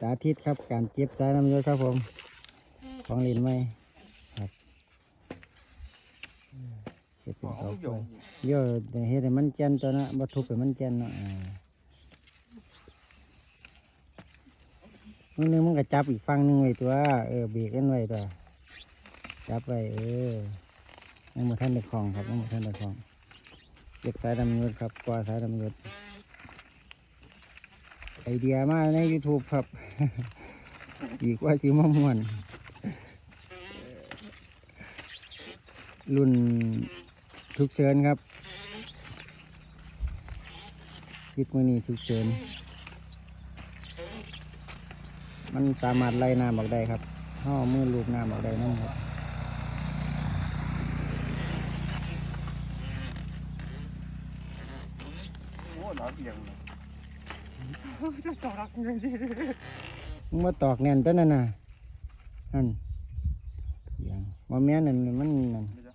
สาธิตครับการเจ็บสายน้ำยศครับผม ของลินไหมครับเจ็บเป็นเขาไปเยอะเฮ็ดให้มันแก่นตัวนะบ่ทุบให้มันแก่นเนาะอ่ามึงนึงมึงก็จับอีกฝั่งหนึงไว้ตัว เออเบรกกันไว้ตัวจับไว้เออยังมาท่านในคลองครับยังมาท่านในคลองเก็บสายดำเนินครับกว่าสายดำเนิน ไอเดียมาใน YouTube ครับ อีกว่าสิมาม่วนรุ่นฉุกเฉินครับคลิปมือนี้ฉุกเฉินมันสามารถไล่น้ำออกได้ครับห่อมือลูบน้ำออกได้นั่นครับโอ้หนาเบียงเลย จะตอกเงินดิมึงมาตอกแน่นตัวนั่นน่ะนั่นอย่างว่าแม่นั่นมันนั่น